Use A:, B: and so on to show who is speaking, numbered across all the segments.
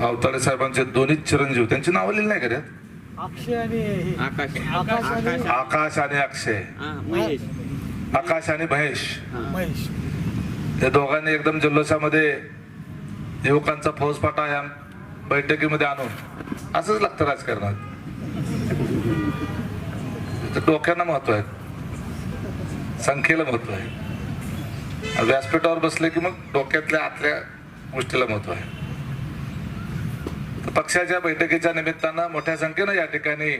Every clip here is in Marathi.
A: अवताडे साहेबांचे दोन्ही चिरंजीव त्यांची नावं लिहिली नाही का त्यात?
B: अक्षय आणि हे-
C: आकाश
B: आकाश आणि
A: आकाश आणि अक्षय.
C: महेश.
A: आकाश आणि महेश.
B: महेश.
A: या दोघांनी एकदम जल्लोषामध्ये युवकांचा फौजफाटा या बैठकीमध्ये आणून असंच लागतं राजकारणात. डोक्यांना महत्त्व आहे. संख्येला महत्त्व आहे. व्यासपीठावर बसले की मग डोक्यातल्या आतल्या गोष्टीला महत्त्व आहे. पक्षाच्या बैठकीच्या निमित्तानं मोठ्या संख्येनं या ठिकाणी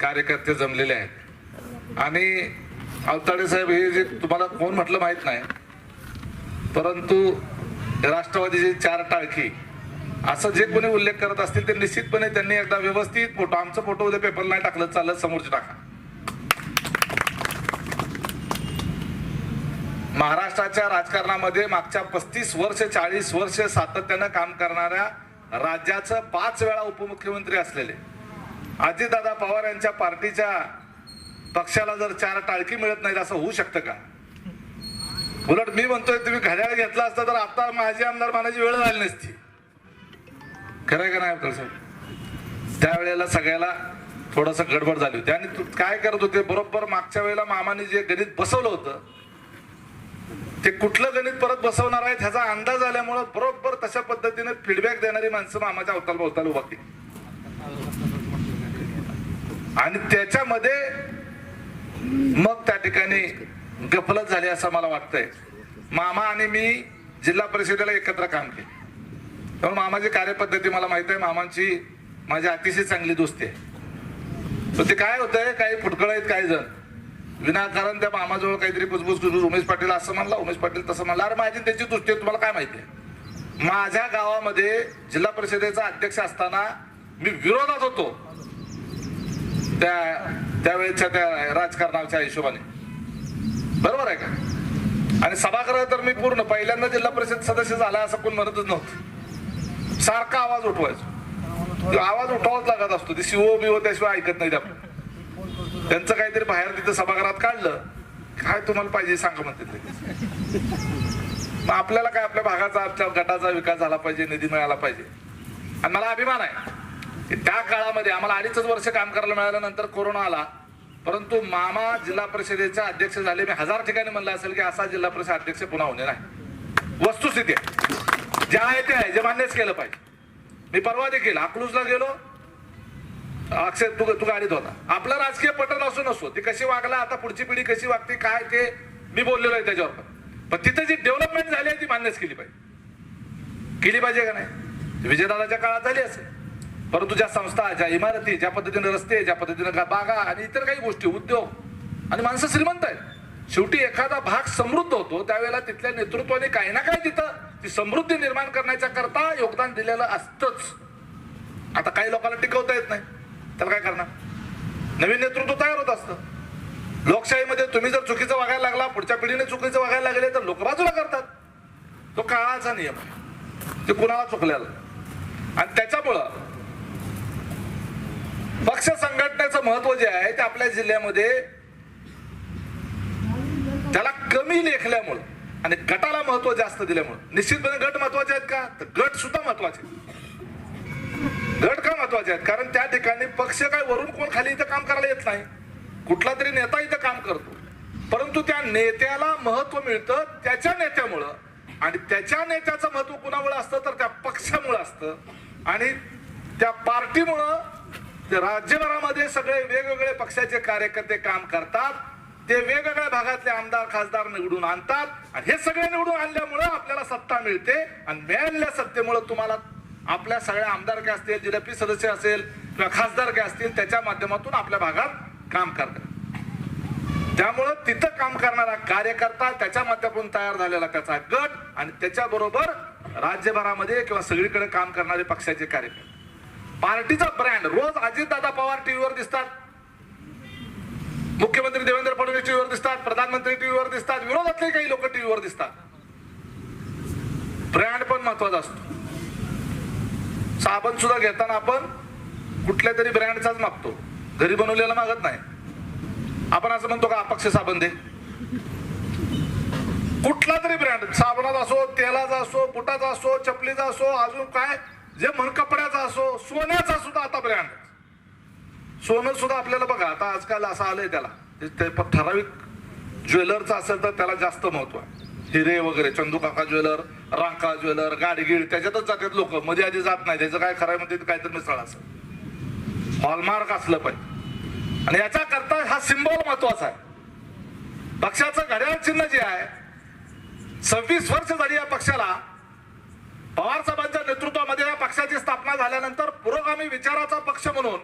A: कार्यकर्ते जमलेले आहेत. आणि अवताडे साहेब हे जे तुम्हाला कोण म्हटलं माहीत नाही परंतु राष्ट्रवादीची चार टाळखी असं जे कोणी उल्लेख करत असतील ते निश्चितपणे त्यांनी एकदा व्यवस्थित फोटो आमचं फोटो उद्या पेपर नाही टाकलं चालत समोरचे टाका. महाराष्ट्राच्या राजकारणामध्ये मागच्या पस्तीस वर्ष चाळीस वर्ष सातत्यानं काम करणाऱ्या राज्याचं पाच वेळा उपमुख्यमंत्री असलेले. अजितदादा पवार यांच्या पार्टीच्या पक्षाला जर चार टाळकी मिळत नाहीत असं होऊ शकतं का? उलट मी म्हणतोय तुम्ही घड्याळ घेतला असता तर आता माझी आमदार मानाची वेळ झाली नसती. खरं आहे का नाही अवतार साहेब? त्यावेळेला सगळ्याला थोडस गडबड झाली होती. आणि तू काय करत होते बरोबर मागच्या वेळेला मामाने जे गणित बसवलं होतं ते कुठलं गणित परत बसवणार आहे ह्याचा अंदाज आल्यामुळं बरोबर तशा पद्धतीने फीडबॅक देणारी माणसं मामाच्या अवताल भोवताल उभा केली. आणि त्याच्यामध्ये मग त्या ठिकाणी गफलत झाली असं मला वाटतंय. मामा आणि मी जिल्हा परिषदेला एकत्र काम केले. त्यामुळे मामाची कार्यपद्धती मला माहीत आहे. मामांची माझी अतिशय चांगली दोस्ती आहे. ते काय होतंय? काही फुटकळ आहेत काही जण. विनाकारण त्या मामाजवळ काहीतरी कुजबुज कुजबुज उमेश पाटील असं म्हणला उमेश पाटील तसं म्हणला. अरे माझी त्याची दृष्टी आहे तुम्हाला काय माहिती आहे? माझ्या गावामध्ये जिल्हा परिषदेचा अध्यक्ष असताना मी विरोधात होतो. त्या त्यावेळेच्या त्या राजकारणाच्या हिशोबाने. बरोबर आहे का? आणि सभागृह तर मी पूर्ण पहिल्यांदा जिल्हा परिषद सदस्य झाला असं कोण म्हणतच नव्हतं. सारखा आवाज उठवायचो. तो आवाज उठवाच लागत असतो. ते शिवो बिओ त्याशिवाय ऐकत नाही आपण. त्यांचं काहीतरी बाहेर तिथं सभागृहात काढलं. काय तुम्हाला पाहिजे सांगा म्हणते मग आपल्याला काय आपल्या भागाचा आपल्या गटाचा विकास झाला पाहिजे निधी मिळाला पाहिजे. आणि मला अभिमान आहे की त्या काळामध्ये आम्हाला अडीचच वर्ष काम करायला मिळालं नंतर कोरोना आला. परंतु मामा जिल्हा परिषदेचा अध्यक्ष झाले. मी हजार ठिकाणी म्हणलं असेल की असा जिल्हा परिषद अध्यक्ष पुन्हा होणे नाही. वस्तुस्थिती आहे. जे आहे ते आहे. जे मान्यच केलं पाहिजे. मी परवा देखील अकलूजला गेलो. अक्षय तू तू गाडीत होता. आपला राजकीय पटन असो नसो ते कशी वागला आता पुढची पिढी कशी वागते काय ते मी बोललेलो आहे त्याच्यावर पण. पण तिथं जी डेव्हलपमेंट झाली आहे ती मान्यच केली पाहिजे. केली पाहिजे का नाही? विजयदादाच्या काळात झाली असेल. परंतु ज्या संस्था ज्या इमारती ज्या पद्धतीने रस्ते ज्या पद्धतीने गा- बागा आणि इतर काही गोष्टी उद्योग आणि माणसं श्रीमंत आहेत. शेवटी एखादा भाग समृद्ध होतो त्यावेळेला तिथल्या नेतृत्वाने काही ना काही तिथं ती समृद्धी निर्माण करण्याच्या करता योगदान दिलेलं असतंच. आता काही लोकांना टिकवता येत नाही. त्याला काय करणार? नवीन नेतृत्व तयार होत असतं. लोकशाहीमध्ये तुम्ही जर चुकीचं वागायला लागला पुढच्या पिढीने चुकीचं वागायला लागले तर लोक बाजूला करतात. तो काळाचा नियम आहे. ते कुणाला चुकल्याला आणि त्याच्यामुळं पक्ष संघटनेचं महत्त्व जे आहे ते आपल्या जिल्ह्यामध्ये त्याला कमी लेखल्यामुळं आणि गटाला महत्त्व जास्त दिल्यामुळं. निश्चितपणे गट महत्त्वाचे आहेत का? तर गट सुद्धा महत्त्वाचे आहेत. गट का महत्त्वाचे आहेत? कारण त्या ठिकाणी पक्ष काय वरून कोण खाली इथं काम करायला येत नाही. कुठला तरी नेता इथं काम करतो. परंतु त्या नेत्याला महत्त्व मिळतं त्याच्या नेत्यामुळं. आणि त्याच्या नेत्याचं महत्त्व कुणामुळे असतं? तर त्या पक्षामुळं असतं. आणि त्या पार्टीमुळं राज्यभरामध्ये सगळे वेगवेगळे पक्षाचे कार्यकर्ते काम करतात. ते वेगवेगळ्या भागातले आमदार खासदार निवडून आणतात. आणि हे सगळे निवडून आणल्यामुळं आपल्याला सत्ता मिळते. आणि मिळालेल्या सत्तेमुळं तुम्हाला आपल्या सगळ्या आमदार काय असतील जिल्हापी सदस्य असेल किंवा खासदार काय असतील त्याच्या माध्यमातून आपल्या भागात काम करतात. त्यामुळं तिथं काम करणारा कार्यकर्ता त्याच्या माध्यमातून तयार झालेला त्याचा गट आणि त्याच्याबरोबर राज्यभरामध्ये किंवा सगळीकडे काम करणारे पक्षाचे कार्यकर्ते. पार्टीचा ब्रँड रोज अजितदादा पवार टीव्हीवर दिसतात. मुख्यमंत्री देवेंद्र फडणवीस टीव्हीवर दिसतात प्रधानमंत्री टीव्हीवर दिसतात विरोधातले काही लोक टीव्हीवर दिसतात. ब्रँड पण महत्त्वाचा असतो. साबण सुद्धा घेताना आपण कुठल्या तरी ब्रँडचाच मागतो. घरी बनवलेला मागत नाही. आपण असं म्हणतो का अपक्ष साबण दे. कुठला तरी ब्रँड साबणाचा असो तेलाचा असो बुटाचा असो चपलीचा असो अजून काय जे म्हण कपड्याचा असो सोन्याचा सुद्धा आता ब्रँड. सोनं सुद्धा आपल्याला बघा आता आजकाल असं आलंय त्याला. ते- ठराविक ज्वेलरचं असेल तर त्याला जास्त महत्त्व आहे. हिरे वगैरे चंदू काका ज्वेलर रांका ज्वेलर गाडगीळ त्याच्यातच जातात लोक. मध्ये आधी जात नाही. त्याचं काय खरंय म्हणजे काहीतरी मिसळ असं. हॉलमार्क असलं पाहिजे. आणि याचा करता हा सिम्बॉल महत्त्वाचा आहे. पक्षाचं घड्याळ चिन्ह जे आहे सव्वीस वर्ष झाली या पक्षाला. पवार साहेबांच्या नेतृत्वामध्ये या पक्षाची स्थापना झाल्यानंतर पुरोगामी विचाराचा पक्ष म्हणून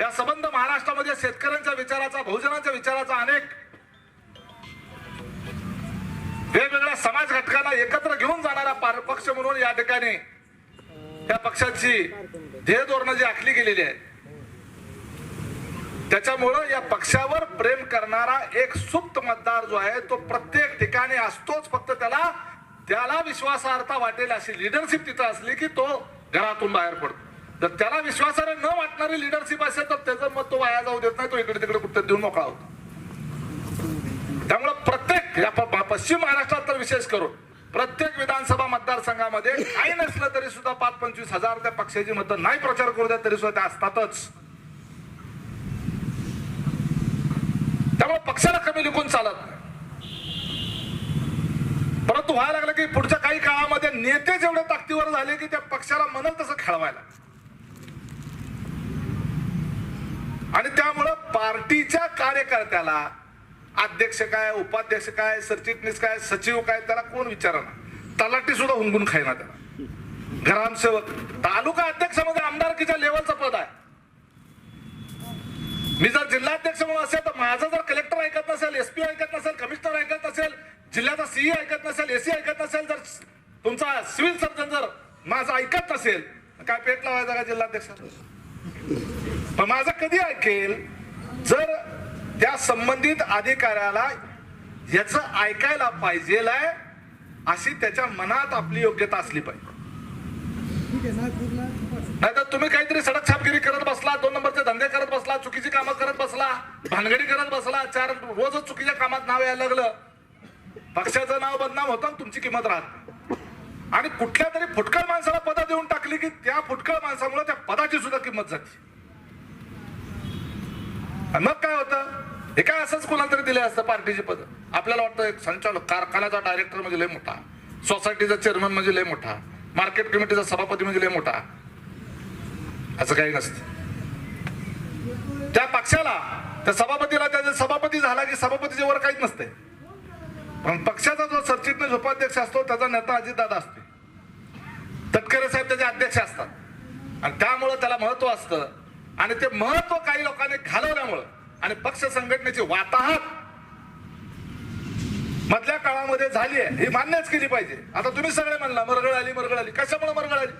A: या संबंध महाराष्ट्रामध्ये शेतकऱ्यांच्या विचाराचा बहुजनांच्या विचाराचा अनेक वेगवेगळ्या समाज घटकाला एकत्र घेऊन जाणारा पार- पक्ष म्हणून या ठिकाणी त्या पक्षाची ध्येय धोरणं जी आखली गेलेली आहे त्याच्यामुळं या पक्षावर प्रेम करणारा एक सुप्त मतदार जो आहे तो प्रत्येक ठिकाणी असतोच. फक्त त्याला त्याला विश्वासार्हता वाटेल अशी लिडरशिप तिथं असली की तो घरातून बाहेर पडतो. जर त्याला विश्वासार्ह न वाटणारी लिडरशिप असेल तर त्याचं मत तो वाया जाऊ देत नाही. तो इकडे तिकडे कुठे देऊन मोकळा होतो. या प- पश्चिम महाराष्ट्रात तर विशेष करून प्रत्येक विधानसभा मतदारसंघामध्ये काही नसलं तरी सुद्धा पाच पंचवीस हजार त्या पक्षाची मतं नाही प्रचार करू द्या तरी सुद्धा त्या असतातच. त्यामुळे पक्षाला कमी लिखून चालत नाही. परंतु व्हायला लागलं की पुढच्या काही काळामध्ये नेते जेवढे ताकदीवर झाले की त्या पक्षाला म्हणत तसं खेळवायला. आणि त्यामुळं पार्टीच्या कार्यकर्त्याला अध्यक्ष काय उपाध्यक्ष काय सरचिटणीस काय सचिव काय त्याला कोण विचारणार? तलाठी सुद्धा हुंगून खाईना त्याला. ग्रामसेवक तालुका अध्यक्षामध्ये आमदारकीच्या लेवलचं पद आहे. मी जर जिल्हाध्यक्ष म्हणून असेल तर माझं जर कलेक्टर ऐकत नसेल एसपी ऐकत नसेल कमिशनर ऐकत नसेल जिल्ह्याचा सीई ऐकत नसेल एसी ऐकत नसेल जर तुमचा सिव्हिल सर्जन जर माझं ऐकत नसेल काय पेट लावायचा का जिल्हाध्यक्ष पण माझं कधी ऐकेल जर त्या संबंधित अधिकाऱ्याला याच ऐकायला पाहिजे अशी त्याच्या मनात आपली योग्यता असली पाहिजे. नाहीतर तुम्ही काहीतरी सडक छापगिरी करत बसला दोन नंबरचे धंदे करत बसला चुकीची कामं करत बसला भानगडी करत बसला चार रोजच चुकीच्या कामात नाव यायला लागलं. पक्षाचं नाव बदनाम होतं तुमची किंमत राहत. आणि कुठल्या तरी फुटकळ माणसाला पद देऊन टाकली की त्या फुटकळ माणसामुळे त्या पदाची सुद्धा किंमत जाते मग काय होतं? हे काय असंच कोणाला तरी दिले असतं पार्टीचे पद? आपल्याला वाटतं एक संचालक कारखान्याचा डायरेक्टर म्हणजे लय मोठा. सोसायटीचा चेअरमन म्हणजे लय मोठा. मार्केट कमिटीचा सभापती म्हणजे लय मोठा. असं काही नसतं. त्या पक्षाला त्या सभापतीला त्याचे सभापती झाला की सभापतीचे वर काहीच नसते. पण पक्षाचा जो सरचिटणीस उपाध्यक्ष असतो त्याचा नेता अजितदादा असतो. तटकरे साहेब त्याचे अध्यक्ष असतात. आणि त्यामुळं त्याला महत्त्व असतं आणि ते महत्त्व काही लोकांनी घालवल्यामुळं आणि पक्ष संघटनेची वाताहत मधल्या काळामध्ये झाली आहे ही मान्यच केली पाहिजे. आता तुम्ही सगळे म्हणला मरगळ आली मरगळ आली. कशामुळे मरगळ आली?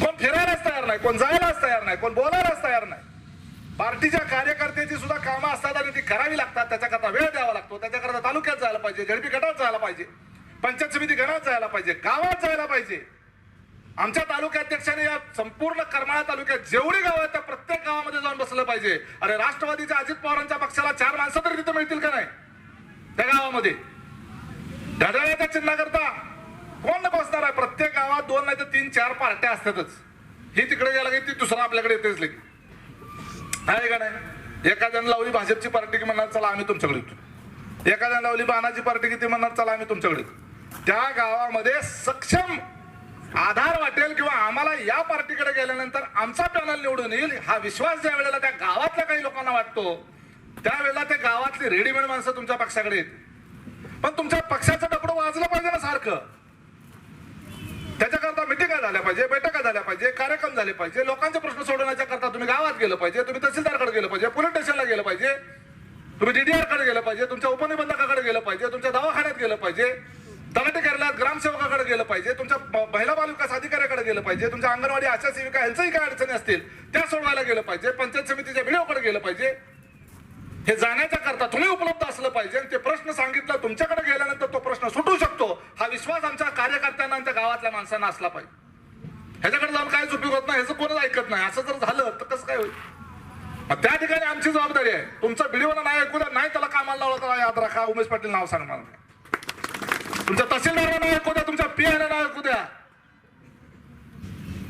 A: कोण फिरायलाच तयार नाही कोण जायलाच तयार नाही कोण बोलायलाच तयार नाही. पार्टीच्या कार्यकर्त्याची सुद्धा कामं असतात आणि ती करावी लागतात त्याच्याकरता वेळ द्यावा लागतो त्याच्याकरता तालुक्यात जायला पाहिजे झडपी गटात जायला पाहिजे पंचायत समिती गणात जायला पाहिजे गावात जायला पाहिजे. आमच्या तालुक्याध्यक्षाने या संपूर्ण करमाळा तालुक्यात जेवढी गावं आहेत त्या प्रत्येक गावामध्ये जाऊन बसलं पाहिजे. अरे राष्ट्रवादीच्या अजित पवारांच्या पक्षाला चार माणसं तरी तिथे मिळतील का नाही? त्या गावामध्ये. घड्याळाच्या चिन्हाकरता कोण बसणार आहे? प्रत्येक गावात दोन नाही तर तीन चार पार्ट्या असतातच. ही तिकडे गेला की ती दुसरा आपल्याकडे येतेच लगे आहे का नाही? एखाद्यानं लावली भाजपची पार्टी की म्हणणार चला आम्ही तुमच्याकडे येतो. एखाद्यानं लावली बाणाची पार्टी की ती म्हणणार चला आम्ही तुमच्याकडे येतो. त्या गावामध्ये सक्षम आधार वाटेल किंवा आम्हाला या पार्टीकडे गेल्यानंतर आमचा पॅनल निवडून येईल हा विश्वास ज्या वेळेला त्या गावातल्या काही लोकांना वाटतो त्यावेळेला त्या गावातली रेडीमेड माणसं तुमच्या पक्षाकडे येत. पण तुमच्या पक्षाचं डबडं वाजलं पाहिजे ना सारखं. त्याच्याकरता मिटिंगा झाल्या पाहिजे बैठका झाल्या पाहिजे कार्यक्रम झाले पाहिजे लोकांचे प्रश्न सोडवण्याच्या करता तुम्ही गावात गेलं पाहिजे तुम्ही तहसीलदारकडे गेलं पाहिजे पोलीस स्टेशनला गेलं पाहिजे तुम्ही डीडीआरकडे गेलं पाहिजे तुमच्या उपनिबंधकाकडे गेलं पाहिजे तुमच्या दवाखान्यात गेलं पाहिजे तलाठी तुमच्या ग्रामसेवकाकडे गेलं पाहिजे तुमच्या महिला बाल विकास अधिकाऱ्याकडे गेलं पाहिजे तुमच्या अंगणवाडी आशा सेविका यांचंही काय अडचणी असतील त्या सोडवायला गेलं पाहिजे पंचायत समितीच्या व्हिडिओकडे गेलं पाहिजे. हे जाण्याच्या करता तुम्ही उपलब्ध असलं पाहिजे आणि ते प्रश्न सांगितलं तुमच्याकडे गेल्यानंतर तो प्रश्न सुटू शकतो. हा विश्वास आमच्या कार्यकर्त्यांना आमच्या त्या गावातल्या माणसांना असला पाहिजे. ह्याच्याकडे जाऊन काहीच उपयोग होत नाही ह्याचं कोणच ऐकत नाही असं जर झालं तर कसं काय होईल? त्या ठिकाणी आमची जबाबदारी आहे. तुमचा व्हिडिओ नाही ऐकू द्या नाही त्याला कामाला लावला तर याद राखा. उमेश पाटील नाव सांग मला तुमच्या तहसीलदारांना नाही ऐकू द्या तुमच्या पियाला नाही ऐकू द्या.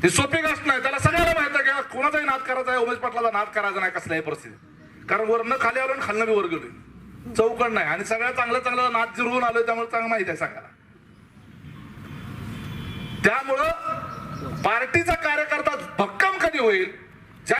A: ही सोपी गोष्ट नाही त्याला सगळ्याला माहीत आहे की कोणाचाही नाद करायचा आहे उमेश पाटलाचा नाद करायचा नाही कसल्याही परिस्थिती कारण वरनं खाली आलो आणि खालनं बी वर गेलो चौकड नाही आणि सगळ्या चांगल्या चांगलं नाद जिरवून आलोय त्यामुळे चांगलं माहीत आहे सांगायला. त्यामुळं पार्टीचा कार्यकर्ता भक्कम कधी होईल?